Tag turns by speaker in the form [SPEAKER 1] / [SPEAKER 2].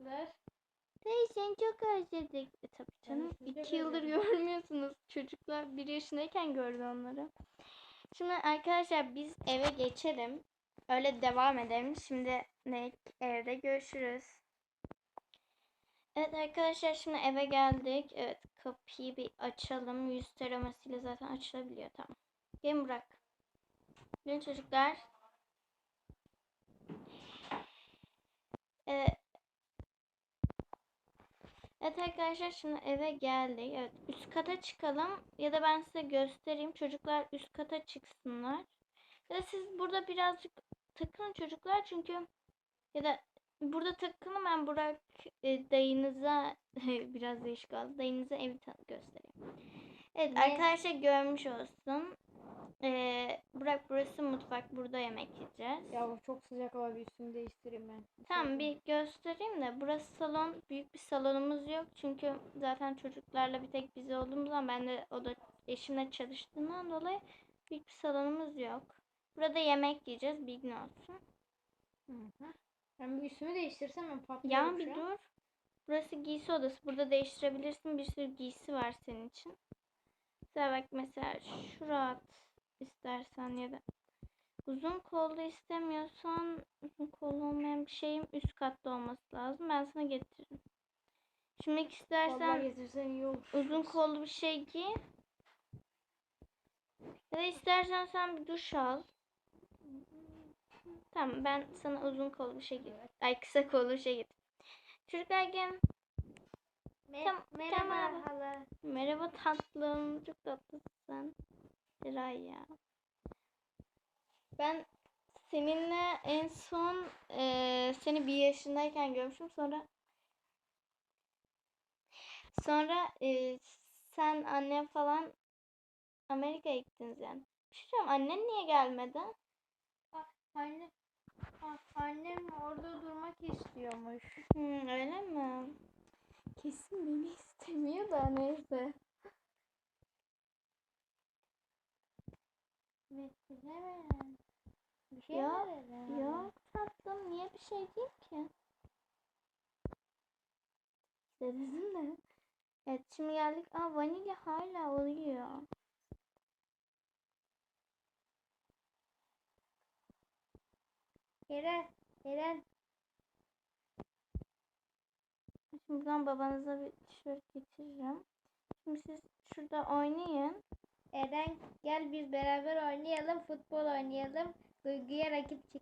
[SPEAKER 1] çocuklar.
[SPEAKER 2] Hey seni çok özledik. E, tabii canım.
[SPEAKER 1] de
[SPEAKER 2] iki yıldır görmüyorsunuz. Çocuklar bir yaşındayken gördü onları. Şimdi arkadaşlar biz eve geçelim. Öyle devam edelim. Şimdi ne evde görüşürüz. Evet arkadaşlar şimdi eve geldik. Evet kapıyı bir açalım. Yüz taramasıyla zaten açılabiliyor. Tamam. Gelin bırak. Gelin çocuklar. Evet. Evet arkadaşlar şimdi eve geldik. Evet üst kata çıkalım ya da ben size göstereyim. Çocuklar üst kata çıksınlar. Ya da siz burada birazcık takılın çocuklar çünkü ya da burada takılın ben Burak e, dayınıza biraz değişik oldu. Dayınıza evi göstereyim. Evet
[SPEAKER 1] Ne?
[SPEAKER 2] arkadaşlar görmüş olsun. Ee, Burak burası mutfak. Burada yemek yiyeceğiz.
[SPEAKER 1] Ya çok sıcak hava bir üstümü değiştireyim ben.
[SPEAKER 2] Tamam bir göstereyim de burası salon büyük bir salonumuz yok çünkü zaten çocuklarla bir tek biz olduğumuz zaman ben de o da eşimle çalıştığımdan dolayı büyük bir salonumuz yok. Burada yemek yiyeceğiz bilgin olsun.
[SPEAKER 1] Hı hı. Ben bir üstümü değiştirsem ben patlıyorum
[SPEAKER 2] Ya bir dur. Burası giysi odası. Burada değiştirebilirsin. Bir sürü giysi var senin için. Mesela bak mesela şu rahat istersen ya da uzun kollu istemiyorsan uzun kollu olmayan bir şeyim üst katta olması lazım. Ben sana getiririm. Şimdi istersen uzun kollu bir şey giy. Ya da istersen sen bir duş al. Tamam ben sana uzun kollu bir şey giy. Ay kısa kollu bir şey getir. Çocuklar gelin.
[SPEAKER 1] Me-
[SPEAKER 2] Tam-
[SPEAKER 1] merhaba
[SPEAKER 2] tamam.
[SPEAKER 1] hala.
[SPEAKER 2] Merhaba tatlım. Çok tatlısın. Eray ya. Ben seninle en son eee, seni bir yaşındayken görmüşüm. Sonra sonra eee, sen annen falan Amerika'ya gittiniz yani. Bir şey söyleyeyim, annen niye gelmedi?
[SPEAKER 1] Anne, a- annem orada durmak istiyormuş.
[SPEAKER 2] Hmm, öyle mi? Kesin beni istemiyor da neyse.
[SPEAKER 1] Mesela. Bir şey mi dedi?
[SPEAKER 2] Yok tatlım niye bir şey değil ki? Dedim de. Evet şimdi geldik. Aa vanilya hala oluyor.
[SPEAKER 1] Eren, Eren.
[SPEAKER 2] Şimdi buradan babanıza bir tişört getiririm. Şimdi siz şurada oynayın.
[SPEAKER 1] Eren gel biz beraber oynayalım, futbol oynayalım. Duyguya rakip çıkar.